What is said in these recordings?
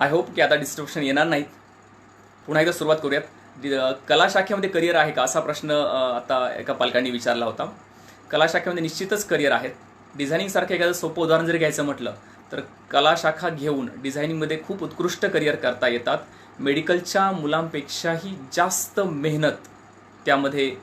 I hope की आता disruption येणार नाहीत पुन्हा एकदा सुरुवात करूयात. कला शाखेमध्ये करिअर आहे का? असा प्रश्न आता एका पालकांनी विचारला होता. कला शाखेमध्ये निश्चितच करिअर आहेत. डिझायनिंगसारखं एखादं सोपं उदाहरण जरी घ्यायचं म्हटलं तर कला शाखा घेऊन डिझायनिंगमध्ये खूप उत्कृष्ट करिअर करता येतात. मेडिकलच्या मुलांपेक्षाही जास्त मेहनत त्यामध्ये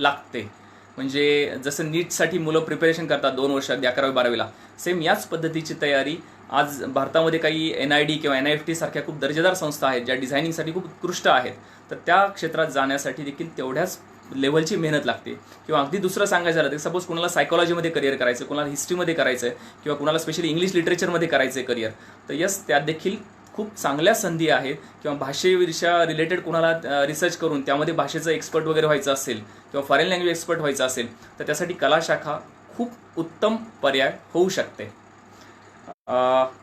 लागते. म्हणजे जसं नीटसाठी मुलं प्रिपरेशन करतात दोन वर्ष अगदी अकरावी बारावीला. सेम याच पद्धतीची तयारी आज भारतामध्ये काही एन आय डी किंवा एन आय एफ टी सारख्या खूप दर्जेदार संस्था आहेत ज्या डिझायनिंगसाठी खूप उत्कृष्ट आहेत. तर त्या क्षेत्रात जाण्यासाठी देखील तेवढ्याच लेवलची मेहनत लागते. किंवा अगदी दुसरं सांगायचं झालं तर सपोज कुणाला सायकॉलॉजीमध्ये करिअर करायचं कुणाला हिस्ट्रीमध्ये करायचं आहे किंवा कुणाला स्पेशली इंग्लिश लिटरेचरमध्ये करायचं आहे करिअर तर यस त्यात देखील खूप चांगल्या संधी आहेत. किंवा भाषेविषया रिलेटेड कुणाला रिसर्च करून त्यामध्ये भाषेचं एक्सपर्ट वगैरे व्हायचं असेल किंवा फॉरेन लँग्वेज एक्सपर्ट व्हायचं असेल तर त्यासाठी कलाशाखा खूप उत्तम पर्याय होऊ शकते.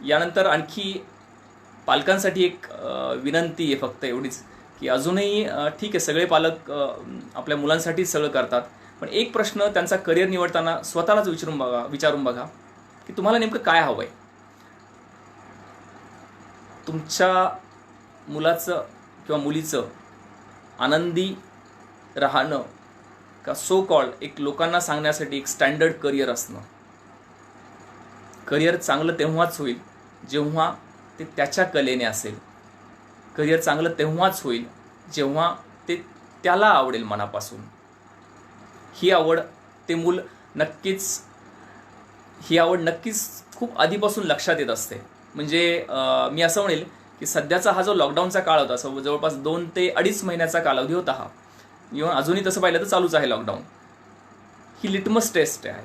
यानंतर आणखी पालकांसाठी एक विनंती आहे फक्त एवढीच की अजूनही ठीक आहे सगळे पालक आपल्या मुलांसाठी सगळं करतात. पण एक प्रश्न त्यांचा करिअर निवडताना स्वतःलाच विचारून बघा विचारून बघा की तुम्हाला नेमकं काय हवं आहे तुमच्या मुलाचं किंवा मुलीचं आनंदी राहणं का सो कॉल्ड एक लोकांना सांगण्यासाठी एक स्टँडर्ड करिअर असणं? करिअर चांगलं तेव्हाच होईल जेव्हा ते त्याच्या कलेने असेल. करिअर चांगलं तेव्हाच होईल जेव्हा ते त्याला आवडेल मनापासून. ही आवड ते मूल नक्कीच ही आवड नक्कीच खूप आधीपासून लक्षात येत असते. म्हणजे मी असं म्हणेल की सध्याचा हा जो लॉकडाऊनचा काळ होता सो जवळपास दोन ते अडीच महिन्याचा कालावधी होता हा. इव्हन अजूनही तसं पाहिलं तर चालूच आहे लॉकडाऊन ही लिटमस टेस्ट आहे.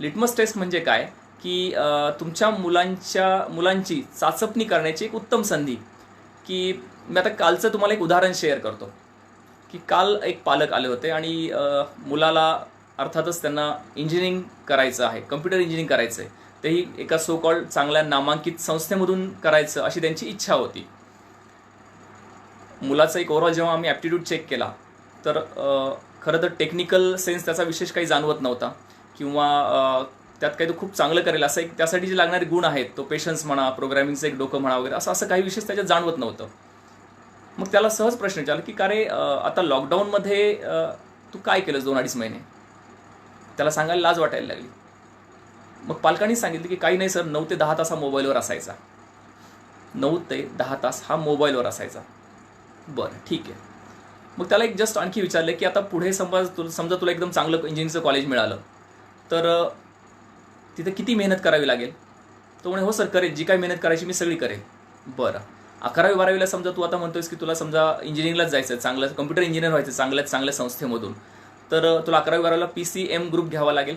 लिटमस टेस्ट म्हणजे काय? की तुमच्या मुलांच्या मुलांची चाचपणी करण्याची एक उत्तम संधी. की मी आता कालचं तुम्हाला एक उदाहरण शेअर करतो. की काल एक पालक आले होते आणि मुलाला अर्थातच त्यांना इंजिनिअरिंग करायचं आहे कम्प्युटर इंजिनिअरिंग करायचं आहे. तेही एका सो कॉल्ड चांगल्या नामांकित संस्थेमधून करायचं अशी त्यांची इच्छा होती. मुलाचा एक ओव्हरऑल जेव्हा आम्ही ॲप्टिट्यूड चेक केला तर खरं तर टेक्निकल सेन्स त्याचा विशेष काही जाणवत नव्हता. किंवा त्यात काही तो खूप चांगलं करेल असं एक त्यासाठी जे लागणारे गुण आहेत तो पेशन्स म्हणा प्रोग्रामिंगचं एक डोकं म्हणा वगैरे असं असं काही विशेष त्याच्यात जाणवत नव्हतं. मग त्याला सहज प्रश्न विचारला की का रे आता लॉकडाऊनमध्ये तू काय केलंस दोन अडीच महिने? त्याला सांगायला लाज वाटायला लागली. मग पालकांनी सांगितलं की काही नाही सर नऊ ते दहा तास हा मोबाईलवर असायचा. नऊ ते दहा तास हा मोबाईलवर असायचा. बरं ठीक आहे. मग त्याला एक जस्ट आणखी विचारलं की आता पुढे समज तुला समजा तुला एकदम चांगलं इंजिनिअरिंगचं कॉलेज मिळालं तर तिथं किती मेहनत करावी लागेल? तो म्हणे हो सर करेल जी काय मेहनत करायची मी सगळी करेल बरं. अकरावी बारावीला समजा तू आता म्हणतोयस की तुला समजा इंजिनिअरिंगलाच जायचं आहे चांगलं कम्प्युटर इंजिनियर व्हायचं चांगल्या चांगल्या संस्थेमधून. तर तुला अकरावी बारावीला पी सी एम ग्रुप घ्यावा लागेल.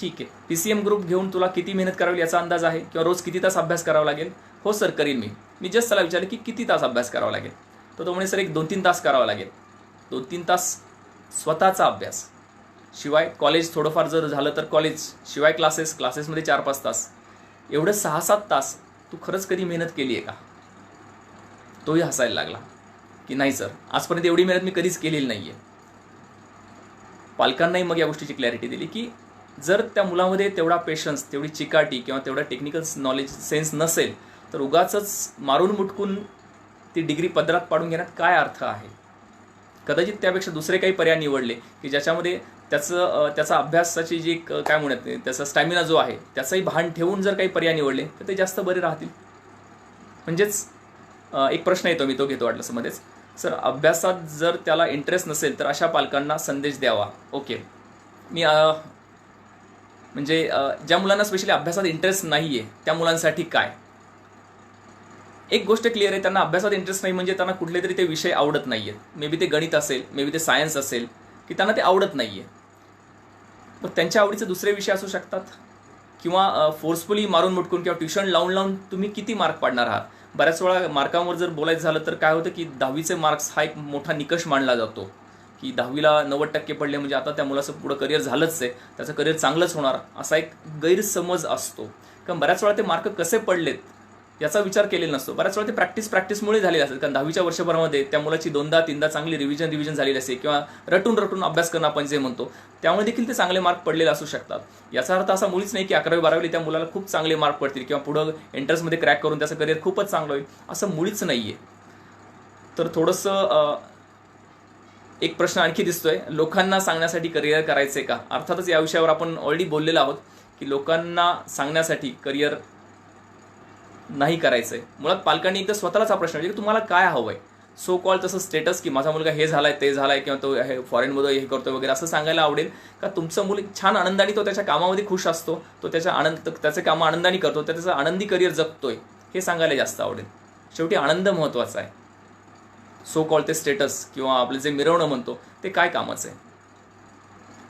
ठीक आहे. पी सी एम ग्रुप घेऊन तुला किती मेहनत करावी याचा अंदाज आहे? किंवा रोज किती तास अभ्यास करावा लागेल? हो सर करीन मी. मी जस्ट त्याला विचारलं की किती तास अभ्यास करावा लागेल? तर तो म्हणे सर एक दोन तीन तास करावा लागेल. दोन तीन तास स्वतःचा अभ्यास. शिवाय कॉलेज थोडंफार जर झालं तर कॉलेज शिवाय क्लासेस क्लासेसमध्ये चार पाच तास. एवढं सहा सात तास तू खरंच कधी मेहनत केली आहे का? तोही हसायला लागला. की नाही सर आजपर्यंत एवढी मेहनत मी कधीच केलेली नाही आहे पालकांनाही मग या गोष्टीची क्लॅरिटी दिली की जर त्या मुलामध्ये तेवढा पेशन्स तेवढी चिकाटी किंवा तेवढा टेक्निकल नॉलेज सेन्स नसेल तर उगाच मारून मुटकून ती डिग्री पदरात पाडून घेण्यात काय अर्थ आहे? कदाचित त्यापेक्षा दुसरे काही पर्याय निवडले की ज्याच्यामध्ये त्याचं त्याचा अभ्यासाची जी एक, काय म्हणत नाही त्याचा स्टॅमिना जो आहे त्याचंही भान ठेवून जर काही पर्याय निवडले तर ते जास्त बरे राहतील. म्हणजेच एक प्रश्न येतो मी तो घेतो वाटलं मध्येच. सर अभ्यासात जर त्याला इंटरेस्ट नसेल तर अशा पालकांना संदेश द्यावा. ओके. मी म्हणजे ज्या मुलांना स्पेशली अभ्यासात इंटरेस्ट नाही आहे त्या मुलांसाठी काय? एक गोष्ट क्लिअर आहे त्यांना अभ्यासात इंटरेस्ट नाही म्हणजे त्यांना कुठले तरी ते विषय आवडत नाही आहेत मे बी ते गणित असेल मे बी ते सायन्स असेल की त्यांना ते आवडत नाही आहे मग त्यांच्या आवडीचे दुसरे विषय असू शकतात. किंवा फोर्सफुली मारून मुटकून किंवा ट्युशन लावून लावून तुम्ही किती मार्क पाडणार आहात? बऱ्याच वेळा मार्कांवर जर बोलायचं झालं तर काय होतं की दहावीचे मार्क्स हा एक मोठा निकष मानला जातो. की दहावीला नव्वद टक्के पडले म्हणजे आता त्या मुलाचं पुढं करिअर झालंच आहे. त्याचं करिअर चांगलंच होणार असा एक गैरसमज असतो. कारण बऱ्याच वेळा ते मार्क कसे पडलेत? याचा विचार केलेला नसतो. बऱ्याच वेळा ते प्रॅक्टिस प्रॅक्टिसमुळे झालेले असतात कारण दहावीच्या वर्षभरामध्ये त्या मुलाची दोनदा तीनदा चांगली रिव्हिजन रिव्हिजन झालेली असते किंवा रटून रटून अभ्यास करणं आपण जे म्हणतो त्यामुळे देखील ते चांगले मार्क पडलेले असू शकतात. याचा अर्थ असा मुळीच नाही की अकरावी बारावी त्या मुलाला खूप चांगले मार्क पडतील किंवा पुढं एंट्रन्समध्ये क्रॅक करून त्याचं करिअर खूपच चांगलं होईल असं मुळीच नाही आहे तर थोडंसं एक प्रश्न आणखी दिसतोय. लोकांना सांगण्यासाठी करिअर करायचे का? अर्थातच या विषयावर आपण ऑलरेडी बोललेलो आहोत की लोकांना सांगण्यासाठी करिअर नाही करायचं आहे मुळात पालकांनी एकदा स्वतःलाच हा प्रश्न म्हणजे तुम्हाला काय हवं आहे सो कॉल तसं स्टेटस की माझा मुलगा हे झालाय ते झालाय किंवा तो हे फॉरेनमध्ये हे करतो वगैरे असं सांगायला आवडेल का? तुमचं मुल छान आनंदाने तो त्याच्या कामामध्ये खुश असतो तो त्याच्या आनंद त्याचे कामं आनंदाने करतो त्याचं आनंदी करिअर जगतोय हे सांगायला जास्त आवडेल. शेवटी आनंद महत्त्वाचा आहे. सो कॉल ते स्टेटस किंवा आपलं जे मिरवणं म्हणतो ते काय कामाचं आहे?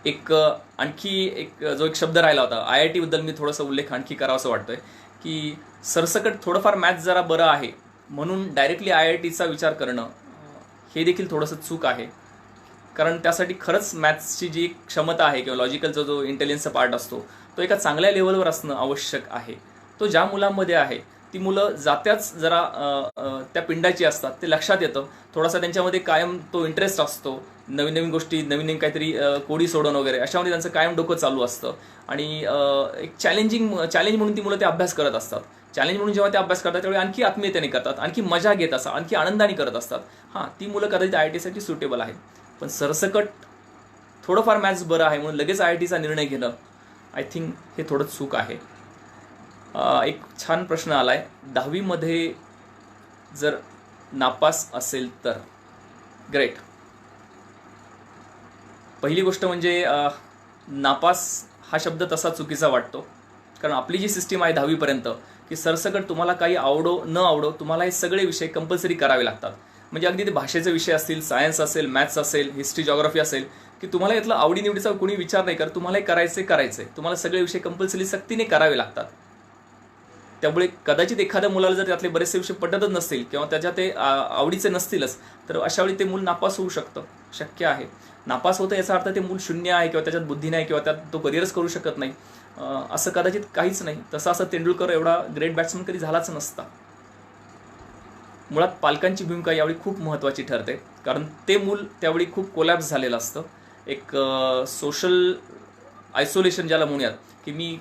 एक आणखी एक जो एक शब्द राहिला होता आय आय टीबद्दल मी थोडासा उल्लेख आणखी करावा असं वाटतोय की सरसकट थोडंफार मॅथ्स जरा बरं आहे. म्हणून डायरेक्टली आय आय टीचा विचार करणं हे देखील थोडंसं चूक आहे. कारण त्यासाठी खरंच मॅथ्सची जी क्षमता आहे किंवा लॉजिकलचा जो इंटेलिजन्सचा पार्ट असतो तो एका चांगल्या लेवलवर असणं आवश्यक आहे. तो ज्या मुलांमध्ये आहे ती मुलं जात्याच जरा त्या पिंडाची असतात ते लक्षात येतं. थोडासा त्यांच्यामध्ये कायम तो इंटरेस्ट असतो. नवीन नवीन गोष्टी नवीन नवीन काहीतरी कोडी सोडून वगैरे अशामध्ये त्यांचं कायम डोकं चालू असतं. आणि एक चॅलेंजिंग चॅलेंज म्हणून ती मुलं ते अभ्यास करत असतात. चॅलेंज म्हणून जेव्हा ते अभ्यास करतात त्यावेळी आणखी आत्मीयतेने करतात आणखी मजा घेत असतात आणखी आनंदाने करत असतात. हां ती मुलं कदाचित आय आय टीसाठी सुटेबल आहेत. पण सरसकट थोडंफार मॅथ्स बरं आहे म्हणून लगेच आय आय टीचा निर्णय घेणं आय थिंक हे थोडं चूक आहे. एक छान प्रश्न आलाय. दहावीमध्ये जर नापास असेल तर. ग्रेट पहिली गोष्ट म्हणजे नापास हा शब्द तसा चुकीचा वाटतो. कारण आपली जी सिस्टीम आहे दहावीपर्यंत की सरसकट तुम्हाला काही आवडो न आवडो तुम्हाला हे सगळे विषय कंपल्सरी करावे लागतात. म्हणजे अगदी ते भाषेचे विषय असतील सायन्स असेल मॅथ्स असेल हिस्ट्री जॉग्राफी असेल की तुम्हाला यातला आवडीनिवडीचा कोणी विचार नाही करत. तुम्हाला हे करायचे करायचे. तुम्हाला सगळे विषय कंपल्सरी सक्तीने करावे लागतात. त्यामुळे कदाचित एखाद्या मुलाला जर त्यातले बरेचसे विषय पटतच नसतील किंवा त्याच्या ते आवडीचे नसतीलच तर अशा वेळी ते मूल नापास होऊ शकतं. शक्य आहे. नापास होतं याचा अर्थ ते मूल शून्य आहे किंवा त्याच्यात बुद्धी नाही किंवा त्यात तो करिअरच करू शकत नाही. असं कदाचित काहीच नाही. तसं असं तेंडुलकर एवढा ग्रेट बॅट्समन कधी झालाच नसता. मुळात पालकांची भूमिका यावेळी खूप महत्त्वाची ठरते. कारण ते मूल त्यावेळी खूप कोलॅप्स झालेलं असतं. एक सोशल आयसोलेशन ज्याला म्हणूयात की मी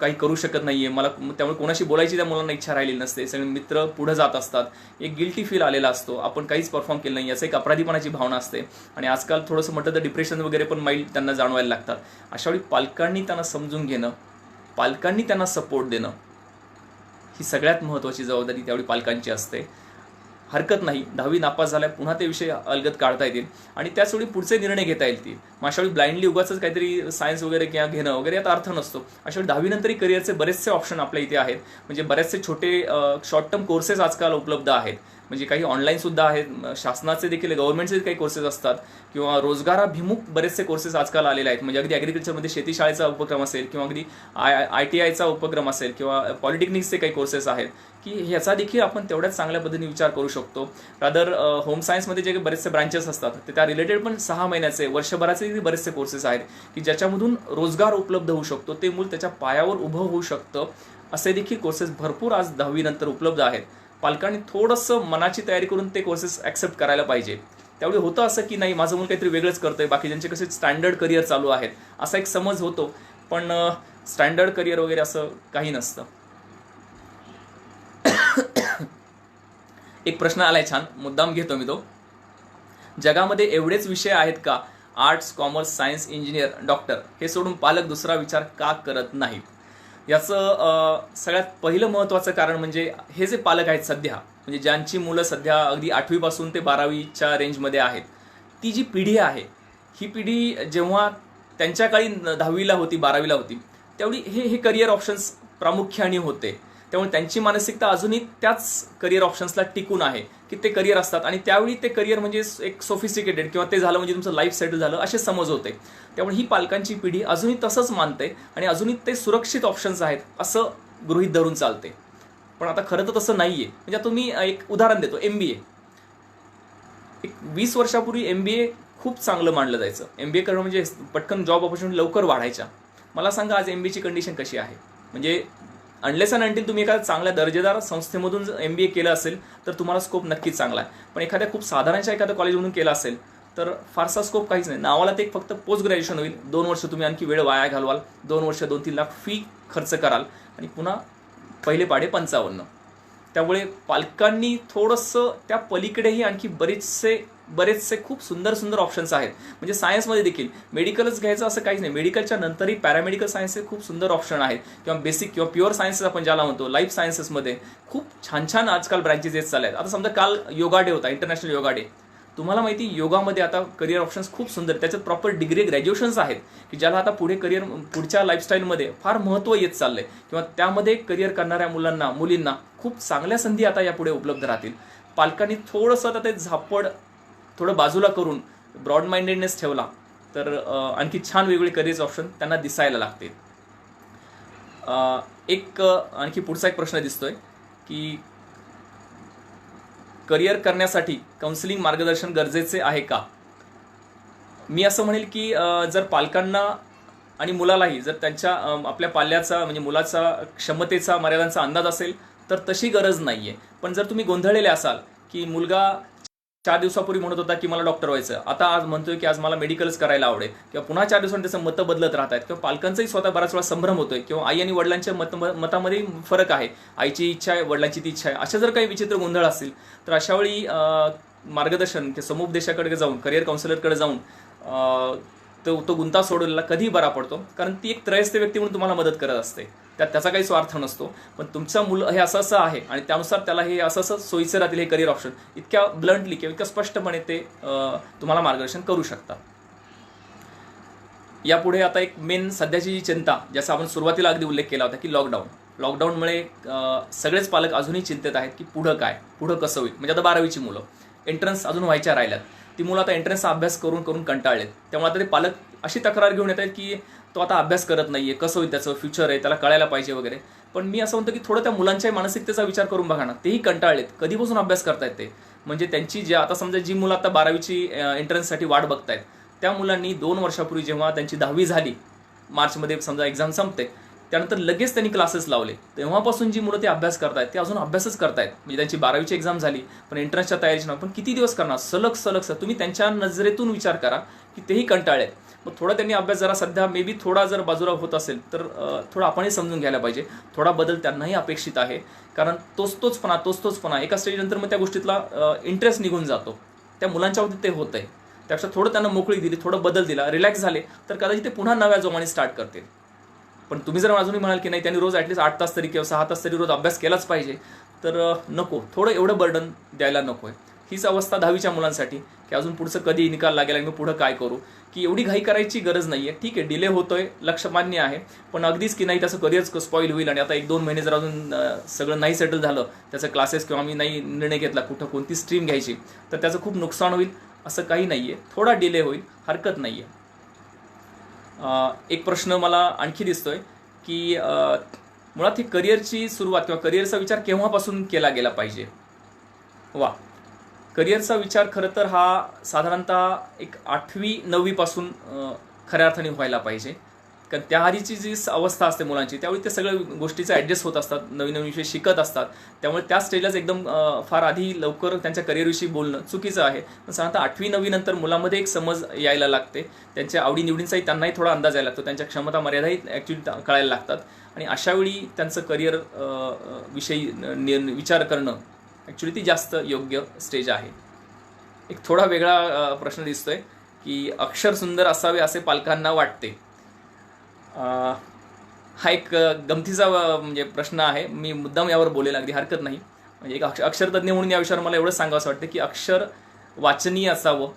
काही करू शकत नाही आहे मला त्यामुळे कोणाशी बोलायची त्या मुलांना इच्छा राहिलेली नसते. सगळे मित्र पुढं जात असतात. एक गिल्टी फील आलेला असतो. आपण काहीच परफॉर्म केलं नाही. याचं एक अपराधीपणाची भावना असते. आणि आजकाल थोडंसं म्हटलं तर डिप्रेशन वगैरे पण माईल त्यांना जाणवायला लागतात. अशावेळी पालकांनी त्यांना समजून घेणं पालकांनी त्यांना सपोर्ट देणं ही सगळ्यात महत्त्वाची जबाबदारी त्यावेळी पालकांची असते. हरकत नाही. दहावी नापास झाल्या पुन्हा ते विषय अलगत काढता येतील. आणि त्याचवेळी पुढचे निर्णय घेता येतील मग अशावेळी ब्लाइंडली उगाच काहीतरी सायन्स वगैरे किंवा घेणं वगैरे याचा अर्थ नसतो. अशावेळी दहावीनंतरही करिअरचे बरेचसे ऑप्शन आपल्या इथे आहेत. म्हणजे बरेचसे छोटे शॉर्ट टर्म कोर्सेस आजकाल उपलब्ध आहेत. म्हणजे काही ऑनलाईनसुद्धा आहेत. शासनाचे देखील गव्हर्नमेंटचे काही कोर्सेस असतात. किंवा रोजगाराभिमुख बरेचसे कोर्सेस आजकाल आलेले आहेत. म्हणजे अगदी ॲग्रिकल्चरमध्ये शेतीशाळेचा उपक्रम असेल किंवा अगदी आय आय टी आयचा उपक्रम असेल किंवा पॉलिटेक्निक्सचे काही कोर्सेस आहेत. की ह्याचा देखील आपण तेवढ्याच चांगल्या पद्धतीने विचार करू शकतो. रादर होम सायन्समध्ये जे काही बरेचसे ब्रांचेस असतात ते त्या रिलेटेड पण सहा महिन्याचे वर्षभराचे बरेचसे कोर्सेस आहेत. की ज्याच्यामधून रोजगार उपलब्ध होऊ शकतो. ते मूल त्याच्या पायावर उभं होऊ शकतं. असे देखील कोर्सेस भरपूर आज दहावीनंतर उपलब्ध आहेत. पालकांनी थोडंसं मनाची तयारी करून ते कोर्सेस ॲक्सेप्ट करायला पाहिजे. त्यावेळी होतं असं की नाही माझं मुलं काहीतरी वेगळंच करतंय बाकी ज्यांचे कसे स्टँडर्ड करिअर चालू आहेत असा एक समज होतो. पण स्टँडर्ड करिअर वगैरे असं काही नसतं. एक प्रश्न आलाय छान मुद्दाम घेतो मी तो. जगामध्ये एवढेच विषय आहेत का? Arts commerce science engineer doctor हे सोडून पालक दुसरा विचार का करत नाहीत याचं सगळ्यात पहिलं महत्त्वाचं कारण म्हणजे हे जे पालक आहेत सध्या म्हणजे ज्यांची मुलं सध्या अगदी आठवीपासून ते बारावीच्या रेंजमध्ये आहेत ती जी पिढी आहे ही पिढी जेव्हा त्यांच्या काळी दहावीला होती बारावीला होती त्यावेळी हे हे करिअर ऑप्शन्स प्रामुख्याने होते. त्यामुळे त्यांची मानसिकता अजूनही त्याच करिअर ऑप्शन्सला टिकून आहे की ते करिअर असतात. आणि त्यावेळी ते करिअर म्हणजे एक सोफिस्टिकेटेड किंवा ते झालं म्हणजे तुमचं लाईफ सेटल झालं असे समज होते. त्यामुळे ही पालकांची पिढी अजूनही तसंच मानते आणि अजूनही ते सुरक्षित ऑप्शन्स आहेत असं गृहित धरून चालते. पण आता खरं तर तसं नाही आहे म्हणजे आता तुम्ही एक उदाहरण देतो एम बी ए एक वीस वर्षापूर्वी एम बी ए खूप चांगलं मानलं जायचं. एम बी ए करणं म्हणजे पटकन जॉब ऑपॉर्च्युनिटी लवकर वाढायच्या. मला सांगा आज एम बी कंडिशन कशी आहे? म्हणजे अनलेस अँड अनटिल तुम्ही एखाद्या चांगल्या दर्जेदार संस्थेमधून एम बी ए केलं असेल तर तुम्हाला स्कोप नक्कीच चांगला आहे. पण एखाद्या खूप साधारणच्या एखाद्या कॉलेजमधून केला असेल तर फारसा स्कोप काहीच नाही. नावाला ते एक फक्त पोस्ट ग्रॅज्युएशन होईल. दोन वर्ष तुम्ही आणखी वेळ वाया घालवाल. दोन वर्ष दोन तीन लाख फी खर्च कराल. आणि पुन्हा पहिले पाडे पंचावन्न. त्यामुळे पालकांनी थोडंसं त्या पलीकडेही आणखी बरेचसे बरेचसे खूप सुंदर सुंदर ऑप्शन्स आहेत. म्हणजे सायन्समध्ये देखील मेडिकलच घ्यायचं असं काहीच नाही. मेडिकलच्या नंतरही पॅरामेडिकल सायन्सचे खूप सुंदर ऑप्शन आहेत. किंवा बेसिक किंवा प्युअर सायन्सेस आपण ज्याला म्हणतो लाईफ सायन्सेसमध्ये खूप छान छान आजकाल ब्रँचेस येत चालले आहेत आता समजा काल योगा डे होता इंटरनॅशनल योगा डे तुम्हाला माहिती योगामध्ये आता करिअर ऑप्शन्स खूप सुंदर त्याच्यात प्रॉपर डिग्री ग्रॅज्युएशन्स आहेत की ज्याला आता पुढे करिअर पुढच्या लाईफस्टाईलमध्ये फार महत्त्व येत चाललंय. किंवा त्यामध्ये करिअर करणाऱ्या मुलांना मुलींना खूप चांगल्या संधी आता यापुढे उपलब्ध राहतील. पालकांनी थोडंसं आता ते झापड थोडं बाजूला करून ब्रॉड माइंडेडनेस ठेवला तर आणखी छान वेगवेगळे करिअर्स ऑप्शन त्यांना दिसायला लागतील. एक आणखी पुढचा एक प्रश्न दिसतोय की करिअर करण्यासाठी काउन्सिलिंग मार्गदर्शन गरजेचे आहे का? मी असं म्हणेल की जर पालकांना आणि मुलालाही जर त्यांच्या आपल्या पाल्याचा म्हणजे मुलाचा क्षमतेचा मर्यादांचा अंदाज असेल तर तशी गरज नाही आहे पण जर तुम्ही गोंधळलेले असाल की मुलगा चार दिवसापूर्वी म्हणत होता की मला डॉक्टर व्हायचं आता आज म्हणतोय की आज मला मेडिकलच करायला आवडेल. किंवा पुन्हा चार दिवसांनी त्याचं मतं बदलत राहत आहेत किंवा पालकांचाही स्वतः बराच वेळा संभ्रम होतोय. किंवा आई आणि वडिलांच्या मत मतामध्ये फरक आहे. आईची इच्छा आहे वडिलांची ती इच्छा आहे. अशा जर काही विचित्र गोंधळ असतील तर अशावेळी मार्गदर्शन किंवा समुपदेशाकडे जाऊन करिअर काउन्सिलरकडे जाऊन तो तो गुंता सोडवलेला कधी बरा पडतो. कारण ती एक त्रयस्थ व्यक्ती म्हणून तुम्हाला मदत करत असते. त्यात त्याचा काही स्वार्थ नसतो. पण तुमचं मुलं हे असं असं आहे आणि त्यानुसार त्याला हे असं असं सोयीचं राहतील हे करिअर ऑप्शन इतक्या ब्लंटली किंवा इतक्या स्पष्टपणे ते तुम्हाला मार्गदर्शन करू शकतात यापुढे आता एक मेन सध्याची जी चिंता ज्याचा आपण सुरुवातीला अगदी उल्लेख केला होता की लॉकडाऊन लॉकडाऊनमुळे सगळेच पालक अजूनही चिंतेत आहेत की पुढं काय? पुढं कसं होईल? म्हणजे आता बारावीची मुलं. एंट्रन्स अजून व्हायच्या राहिल्यात. ती मुलं आता एंट्रन्सचा अभ्यास करून करून कंटाळलेत. त्यामुळे आता ते पालक अशी तक्रार घेऊन येत आहेत की तो आता अभ्यास करत नाही आहे कसं होईल त्याचं फ्युचर आहे त्याला कळायला पाहिजे वगैरे. पण मी असं म्हणतो की थोडं त्या मुलांच्या मानसिकतेचा विचार करून बघा ना तेही कंटाळलेत. कधीपासून अभ्यास करतायत ते? म्हणजे त्यांची जे आता समजा जी मुलं आता बारावीची एंट्रन्ससाठी वाट बघतायत त्या मुलांनी दोन वर्षापूर्वी जेव्हा त्यांची दहावी झाली मार्चमध्ये समजा एक्झाम संपते त्यानंतर लगेच त्यांनी क्लासेस लावले. तेव्हापासून जी मुलं ते अभ्यास करतायत ते अजून अभ्यासच करतायत. म्हणजे त्यांची बारावीची एक्झाम झाली पण एंट्रन्सच्या तयारीची नाही पण किती दिवस करणार? सलग सलग सर तुम्ही त्यांच्या नजरेतून विचार करा की तेही कंटाळेत मग थोडा त्यांनी अभ्यास जरा सध्या मे बी थोडा जर बाजूला होत असेल तर थोडं थोडा आपणही समजून घ्यायला पाहिजे. थोडा बदल त्यांनाही अपेक्षित आहे. कारण तोच तोचपणा तोच तोचपणा एका स्टेजनंतर मग त्या गोष्टीतला इंटरेस्ट निघून जातो. त्या मुलांच्या बाबतीत ते होत आहे त्यापेक्षा थोडं त्यांना मोकळी दिली थोडं बदल दिला रिलॅक्स झाले तर कदाचित ते पुन्हा नव्या जोमाने स्टार्ट करतील. पण तुम्ही जर अजूनही म्हणाल की नाही त्यांनी रोज ॲटलीस्ट आठ तास तरी किंवा सहा तास तरी रोज अभ्यास केलाच पाहिजे तर नको. थोडं एवढं बर्डन द्यायला नको आहे हीच अवस्था दहावीच्या मुलांसाठी की अजून पुढचं कधी निकाल लागेल आणि मी पुढं काय करू? की एवढी घाई करायची गरज नाही आहे ठीक आहे डिले होतोय लक्ष मान्य आहे पण अगदीच की नाही त्याचं करिअर स्पॉईल होईल आणि आता एक दोन महिने जर अजून सगळं नाही सेटल झालं त्याचं क्लासेस किंवा मी नाही निर्णय घेतला कुठं कोणती स्ट्रीम घ्यायची तर त्याचं खूप नुकसान होईल असं काही नाही आहे थोडा डिले होईल हरकत नाही आहे एक प्रश्न मला आणखी दिसतोय की मुळात ही करिअरची सुरुवात किंवा करिअरचा विचार केव्हापासून केला गेला पाहिजे? वा. करिअरचा विचार खरं तर हा साधारणतः एक आठवी नववीपासून खऱ्या अर्थाने व्हायला पाहिजे. कारण त्या आधीची जी अवस्था असते मुलांची त्यावेळी ते सगळ्या गोष्टीचं ॲडजस्ट होत असतात नवीन नवीन विषय शिकत असतात. त्यामुळे त्या स्टेजलाच एकदम फार आधी लवकर त्यांच्या करिअरविषयी बोलणं चुकीचं आहे. पण साधारणतः आठवी नवीनंतर मुलामध्ये एक समज यायला लागते. त्यांच्या आवडीनिवडींचाही त्यांनाही थोडा अंदाज यायला लागतो. त्यांच्या क्षमता मर्यादाही ॲक्च्युली कळायला लागतात. आणि अशावेळी त्यांचं करिअर विषयी नि- विचार करणं ॲक्च्युली ती जास्त योग्य स्टेज आहे. एक थोडा वेगळा प्रश्न दिसतोय की अक्षर सुंदर असावे असे पालकांना वाटते. हा एक गमतीचा म्हणजे प्रश्न आहे. मी मुद्दाम यावर बोलेल अगदी हरकत नाही. म्हणजे एक अक्ष अक्षरतज्ञ म्हणून या विषयावर मला एवढं सांगावं असं वाटतं की अक्षर वाचनीय असावं.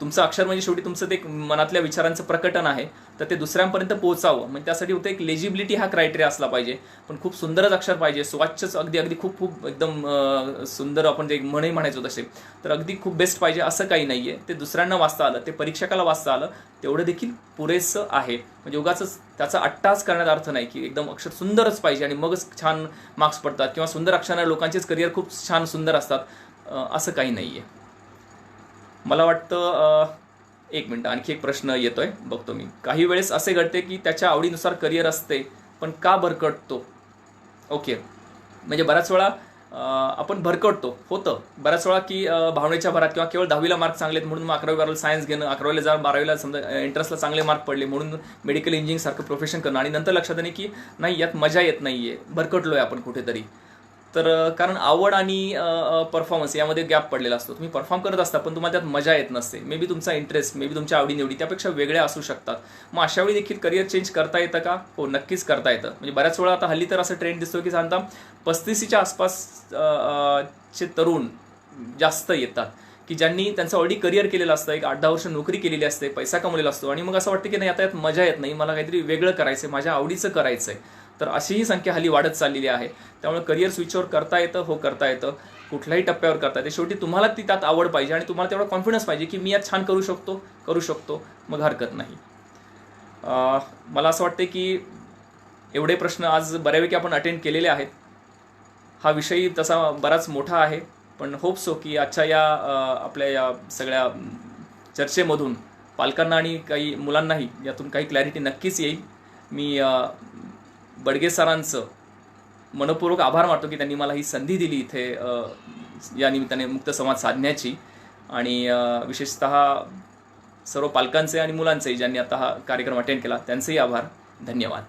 तुमचं अक्षर म्हणजे शेवटी तुमचं ते एक मनातल्या विचारांचं प्रकटन आहे तर ते दुसऱ्यांपर्यंत पोहोचावं. म्हणजे त्यासाठी होतं एक लेजिबिलिटी हा क्रायटेरिया असला पाहिजे. पण खूप सुंदरच अक्षर पाहिजे. स्वच्छच अगदी अगदी खूप खूप एकदम सुंदर आपण जे म्हणही म्हणायचो तसे. तर अगदी खूप बेस्ट पाहिजे असं काही नाही आहे ते दुसऱ्यांना वाचता आलं ते परीक्षकाला वाचता आलं तेवढं देखील पुरेसं आहे. म्हणजे उगाच त्याचा अट्टाच करण्यात अर्थ नाही की एकदम अक्षर सुंदरच पाहिजे आणि मगच छान मार्क्स पडतात किंवा सुंदर अक्षरांना लोकांचेच करिअर खूप छान सुंदर असतात असं काही नाही आहे मला वाटतं एक मिनटं आणखी एक प्रश्न येतो आहे बघतो मी. काही वेळेस असे घडते की त्याच्या आवडीनुसार करिअर असते पण का भरकटतो? ओके. म्हणजे बऱ्याच वेळा आपण भरकटतो. होतं. बऱ्याच वेळा की भावनेच्या भरात किंवा केवळ दहावीला मार्क चांगले आहेत म्हणून मग अकरावी बारावीला सायन्स घेणं अकरावीला जाऊन बारावीला समजा इंटरेस्टला चांगले मार्क पडले म्हणून मेडिकल इंजिनिअरिंग सारखं प्रोफेशन करणं. आणि नंतर लक्षात येणे की नाही यात मजा येत नाही आहे भरकटलो आहे आपण कुठेतरी. तर कारण आवड आणि परफॉर्मन्स यामध्ये गॅप पडलेला असतो. तुम्ही परफॉर्म करत असता पण तुम्हाला त्यात मजा येत नसते. मे बी तुमचा इंटरेस्ट मे बी तुमच्या आवडीनिवडी त्यापेक्षा वेगळ्या असू शकतात. मग अशा वेळी देखील करिअर चेंज करता येतं का? हो नक्कीच करता येतं. म्हणजे बऱ्याच वेळा आता हल्ली तर असं ट्रेंड दिसतो की साधारणतः पस्तीसीच्या आसपास चे तरुण जास्त येतात. की ज्यांनी त्यांचं ऑलरेडी करिअर केलेलं असतं एक आठ दहा वर्ष नोकरी केलेली असते पैसा कमवलेला असतो. आणि मग असं वाटतं की नाही आता यात मजा येत नाही मला काहीतरी वेगळं करायचं आहे माझ्या आवडीचं करायचं आहे तर अशीही संख्या हल्ली वाढत चाललेली आहे. त्यामुळे करिअर स्विचवर करता येतं हो करता येतं. कुठल्याही टप्प्यावर करता येते. शेवटी तुम्हाला ती त्यात आवड पाहिजे आणि तुम्हाला तेवढा कॉन्फिडन्स पाहिजे की मी यात छान करू शकतो करू शकतो. मग हरकत नाही. मला असं वाटते की एवढे प्रश्न आज बऱ्यापैकी आपण अटेंड केलेले आहेत. हा विषय तसा बराच मोठा आहे. पण होप सो की आजच्या या आपल्या या सगळ्या चर्चेमधून पालकांना आणि काही मुलांनाही यातून काही क्लॅरिटी नक्कीच येईल. मी बडगे सरांचं मनपूर्वक आभार मानतो की त्यांनी मला ही संधी दिली इथे या निमित्ताने मुक्त संवाद साधण्याची. आणि विशेषत विशेषतः सर्व पालकांचे आणि मुलांचे ज्यांनी आता हा कार्यक्रम अटेंड केला त्यांचेही आभार. धन्यवाद.